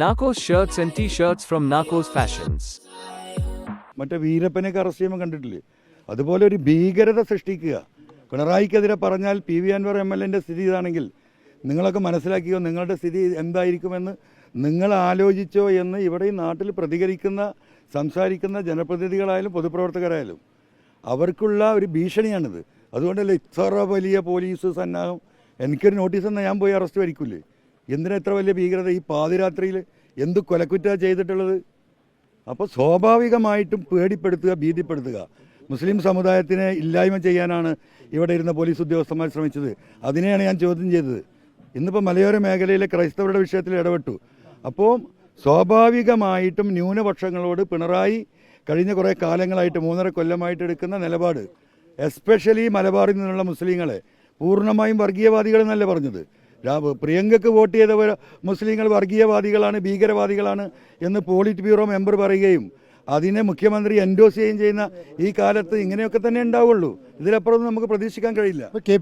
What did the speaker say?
Narcos shirts and t-shirts from Narcos Fashions. മറ്റേ വീരപ്പനെയൊക്കെ arrest ചെയ്യുമ്പോൾ കണ്ടിട്ടില്ലേ? അതുപോലെ ഒരു ഭീകരത സൃഷ്ടിക്കുക. പിണറായിക്കെതിരെ പറഞ്ഞാൽ P V Anwar M L എന്റെ സ്ഥിതി ഇതാണെങ്കിൽ നിങ്ങളൊക്കെ മനസ്സിലാക്കിയോ? നിങ്ങളുടെ സ്ഥിതി എന്തായിരിക്കുമെന്ന് നിങ്ങൾ ആലോചിച്ചോ എന്ന് ഇവിടെ ഈ നാട്ടിൽ പ്രതികരിക്കുന്ന സംസാരിക്കുന്ന ജനപ്രതിനിധികളായാലും പൊതുപ്രവർത്തകരായാലും അവർക്കുള്ള ഒരു ഭീഷണിയാണിത്. അതുകൊണ്ടല്ലേ ഇത്ര വലിയ പോലീസ് സന്നാഹം? എനിക്കൊരു നോട്ടീസ് എന്നാൽ ഞാൻ പോയി അറസ്റ്റ് വരിക്കൂലേ എന്തിനാ ഇത്ര വലിയ ഭീകരത? ഈ പാതിരാത്രിയിൽ എന്ത് കൊലക്കുറ്റ ചെയ്തിട്ടുള്ളത്? അപ്പോൾ സ്വാഭാവികമായിട്ടും പേടിപ്പെടുത്തുക ഭീതിപ്പെടുത്തുക. മുസ്ലിം സമുദായത്തിനെ ഇല്ലായ്മ ചെയ്യാനാണ് ഇവിടെ ഇരുന്ന പോലീസ് ഉദ്യോഗസ്ഥന്മാർ ശ്രമിച്ചത്. അതിനെയാണ് ഞാൻ ചോദ്യം ചെയ്തത്. ഇന്നിപ്പോൾ മലയോര മേഖലയിലെ ക്രൈസ്തവരുടെ വിഷയത്തിൽ ഇടപെട്ടു. അപ്പോൾ സ്വാഭാവികമായിട്ടും ന്യൂനപക്ഷങ്ങളോട് പിണറായി കഴിഞ്ഞ കുറേ കാലങ്ങളായിട്ട് മൂന്നര കൊല്ലമായിട്ട് എടുക്കുന്ന നിലപാട് എസ്പെഷ്യലി മലബാറിൽ നിന്നുള്ള മുസ്ലിങ്ങളെ പൂർണമായും വർഗീയവാദികളെന്നല്ല പറഞ്ഞത്. പ്രിയങ്കയ്ക്ക് വോട്ട് ചെയ്തവർ മുസ്ലിങ്ങൾ വർഗീയവാദികളാണ് ഭീകരവാദികളാണ് എന്ന് പോളിറ്റ് ബ്യൂറോ മെമ്പർ പറയുകയും അതിനെ മുഖ്യമന്ത്രി എൻഡോസ് ചെയ്യുകയും ചെയ്യുന്ന ഈ കാലത്ത് ഇങ്ങനെയൊക്കെ തന്നെ ഉണ്ടാവുള്ളൂ. ഇതിലപ്പുറം നമുക്ക് പ്രതീക്ഷിക്കാൻ കഴിയില്ല. കെ